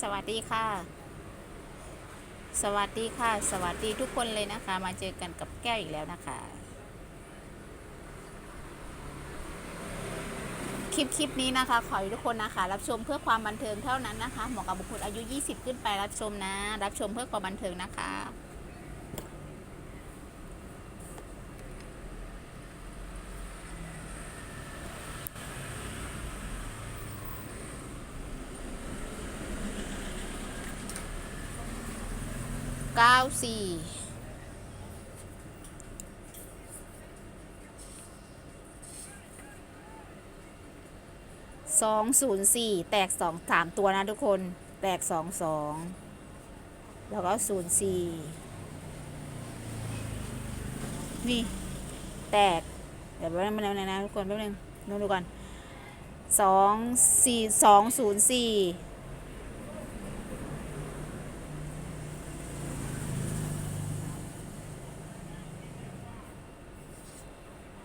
สวัสดีค่ะ สวัสดีค่ะ สวัสดีทุกคนเลยนะคะ มาเจอกันกับแก้วอีกแล้วนะคะ คลิปคลิปนี้นะคะ ขอให้ทุกคนนะคะ รับชมเพื่อความบันเทิงเท่านั้นนะคะ เหมาะกับบุคคลอายุ 20 ขึ้นไปรับชมนะ รับชมเพื่อความบันเทิงนะคะ เก้าสี่สองศูนย์สี่แตกสองสามตัวนะทุกคน แตกสองสองแล้วก็ศูนย์สี่นี่ แตก เดี๋ยวแป๊บนึงนะนะทุกคนแป๊บนึงดูดูก่อนสองสี่สองศูนย์สี่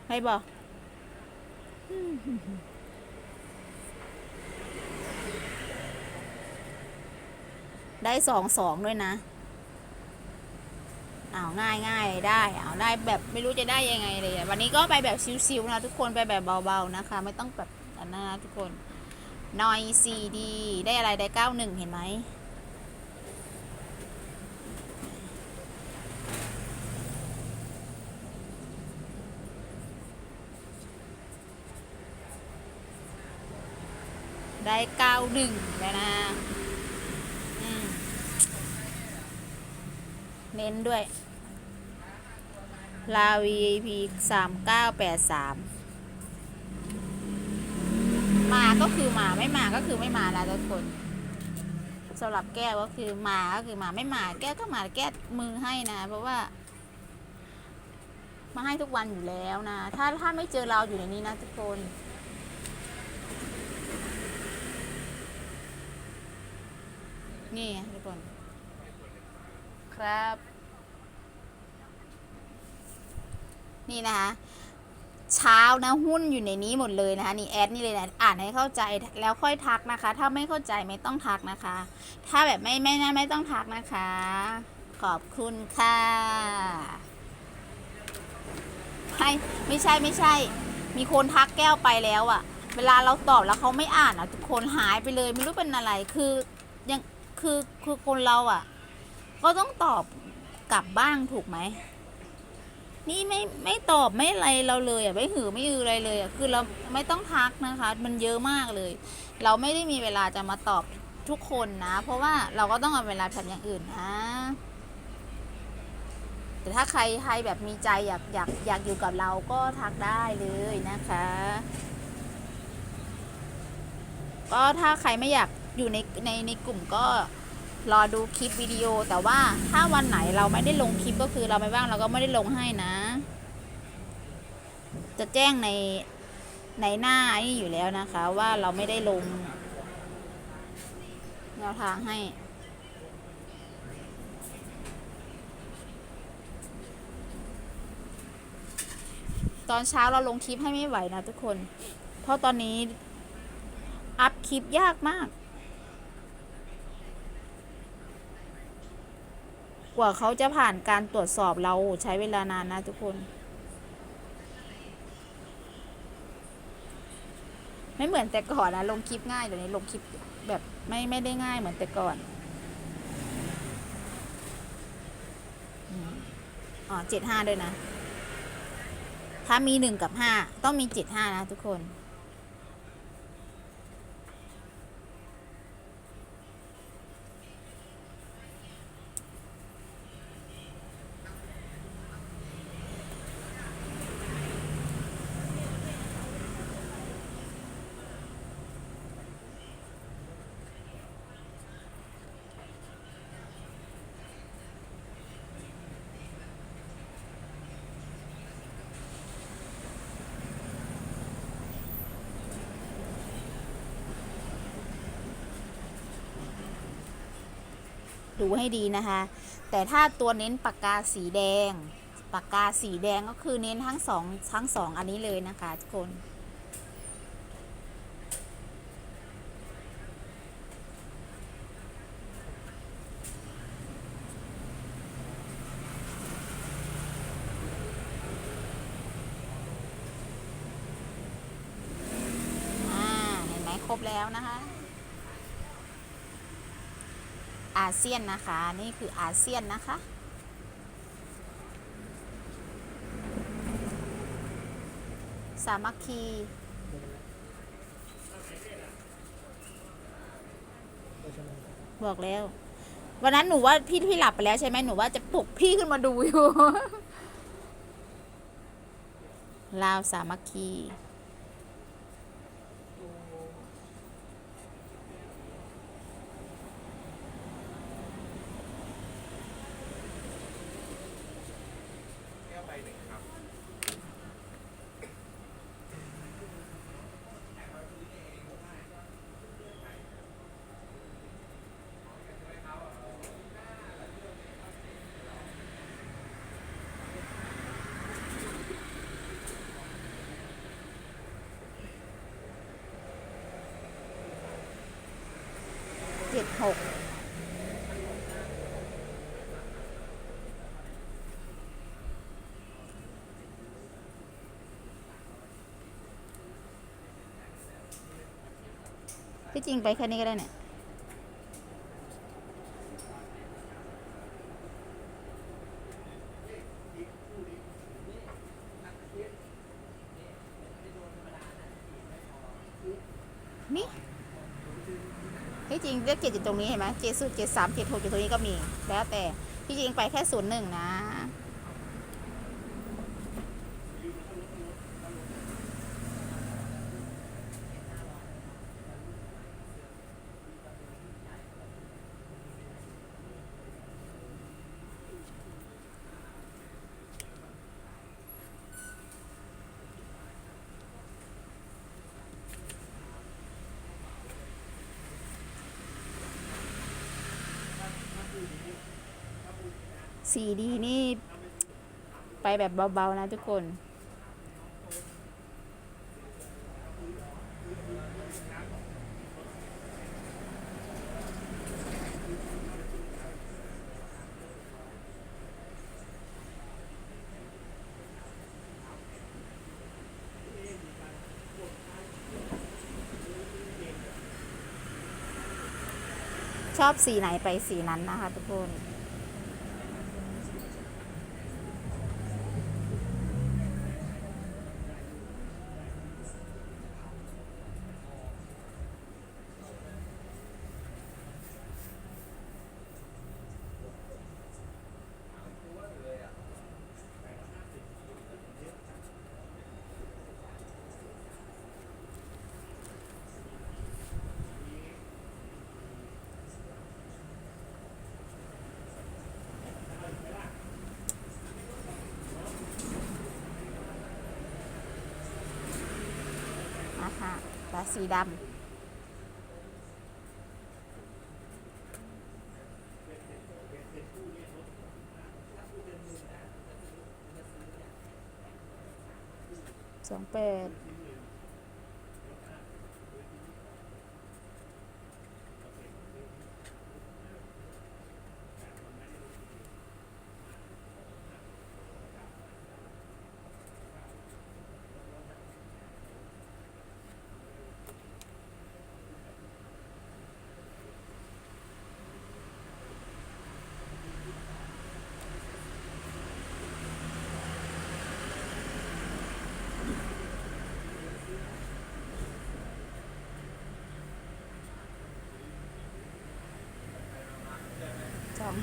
ให้บอกได้สองสองด้วยนะเอาง่ายง่ายได้เอาได้แบบไม่รู้จะได้ยังไงเลยวันนี้ก็ไปแบบชิวๆนะทุกคนไปแบบเบาๆนะคะ ไม่ต้องแบบอันนั้นนะทุกคนนอยซีดี ได้อะไรได้เก้าหนึ่งเห็นไหม ได้เก้าหนึ่งแล้วนะเน้นด้วย ลา VIP สามเก้าแปดสามมาก็คือมาไม่มาก็คือไม่มาแล้วทุกคนสำหรับแก้วก็คือมาก็คือมาไม่มา แก้วก็มาแก้มือให้นะ เพราะว่า มาให้ทุกวันอยู่แล้วนะ ถ้าถ้าไม่เจอเราอยู่ในนี้นะทุกคน นี่ไงทุกคน ครับ นี่นะคะเช้านะหุ้นอยู่ในนี้หมดเลยนะคะนี่แอดนี่เลยนะอ่านให้เข้าใจแล้วค่อยทักนะคะ ถ้าไม่เข้าใจไม่ต้องทักนะคะ ถ้าแบบไม่ไม่ไม่ไม่ต้องทักนะคะ ขอบคุณค่ะไม่ไม่ใช่ไม่ใช่ มีคนทักแก้วไปแล้วอะเวลาเราตอบแล้วเขาไม่อ่านอะทุกคนหายไปเลยไม่รู้เป็นอะไรคือยัง คือคือคนเราอะก็ต้องตอบกลับบ้างถูกไหม นี่ไม่ไม่ตอบไม่อะไรเราเลยอะไม่หือไม่อืออะไรเลยอะคือเราไม่ต้องทักนะคะ มันเยอะมากเลย เราไม่ได้มีเวลาจะมาตอบทุกคนนะ เพราะว่าเราก็ต้องเอาเวลาทำอย่างอื่นนะแต่ถ้าใครใครแบบมีใจอยากอยากอยากอยู่กับเราก็ทักได้เลยนะคะ ก็ถ้าใครไม่อยาก อยู่ในในในกลุ่มก็รอดูคลิปวิดีโอ แต่ว่าถ้าวันไหนเราไม่ได้ลงคลิปก็คือเราไม่ว่างเราก็ไม่ได้ลงให้นะ จะแจ้งในในหน้าไอ้นี่อยู่แล้วนะคะ ว่าเราไม่ได้ลงแนวทางให้ตอนเช้าเราลงคลิปให้ไม่ไหวนะทุกคน เพราะตอนนี้ อัพคลิปยากมาก กว่าเขาจะผ่านการตรวจสอบเราใช้เวลานานนะทุกคน ไม่เหมือนแต่ก่อนนะลงคลิปง่ายเดี๋ยวนี้ลงคลิปแบบไม่ไม่ได้ง่ายเหมือนแต่ก่อนอ๋อเจ็ดห้าด้วยนะ ถ้ามีหนึ่งกับห้าต้องมีเจ็ดห้านะทุกคน ดูให้ดีนะคะ แต่ถ้าตัวเน้นปากกาสีแดง ปากกาสีแดงก็คือเน้นทั้งสองทั้งสองอันนี้เลยนะคะทุกคนครบแล้วนะคะ อาเซียนนะคะ นี่คืออาเซียนนะคะ สามัคคีบอกแล้ว วันนั้นหนูว่าพี่พี่หลับไปแล้วใช่ไหมหนูว่าจะปลุกพี่ขึ้นมาดูอยู่ลาวสามัคคี จ็ดหกที่จริงไปแค่นี้ก็ได้เนี่ย นี่ ที่จริงเลขเจ็ดอยู่ตรงนี้เห็นไหมเจ็ดสุดเจ็ดสามเจ็ดหกอยู่ตรงนี้ก็มี แล้วแต่ที่จริงไปแค่ศูนย์หนึ่งนะ สีดีนี่ ไปแบบเบา ๆ นะทุกคน ชอบสีไหนไปสีนั้นนะคะทุกคน สีดำสองแปด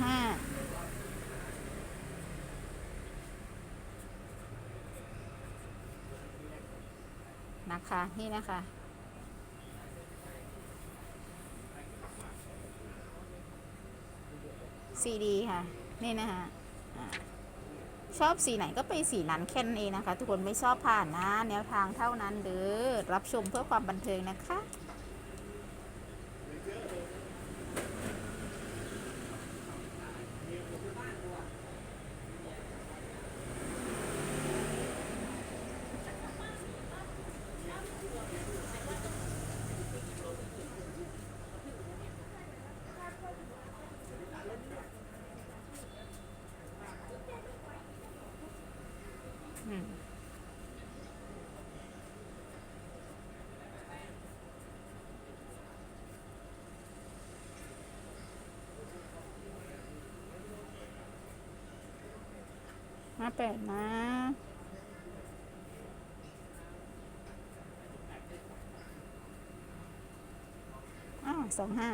ห้านะคะ นี่นะคะ สีดีค่ะ นี่นะคะชอบสีไหนก็ไปสีนั้นแค่นั้นเองนะคะ ทุกคนไม่ชอบผ่านนะ แนวทางเท่านั้นเด้อรับชมเพื่อความบันเทิงนะคะอืม ห้าแปดนะอ้าวสองห้า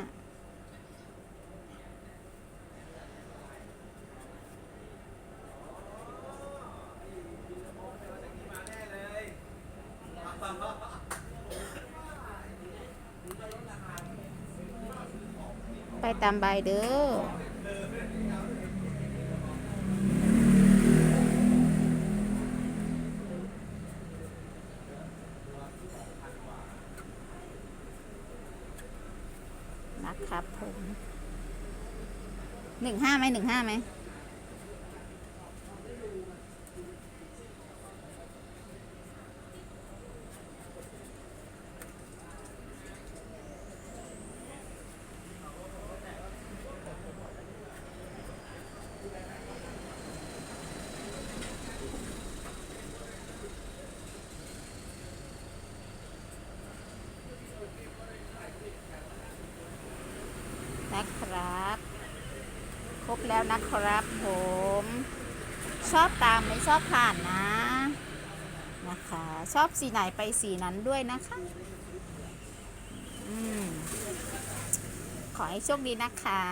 ไปตามใบเด้อ นะครับผม หนึ่งห้าไหมหนึ่งห้าไหม นะครับ ครบ แล้วนะครับผมชอบตามไม่ชอบผ่านนะนะคะ ชอบสีไหนไปสีนั้นด้วยนะคะอืมขอให้โชคดีนะคะ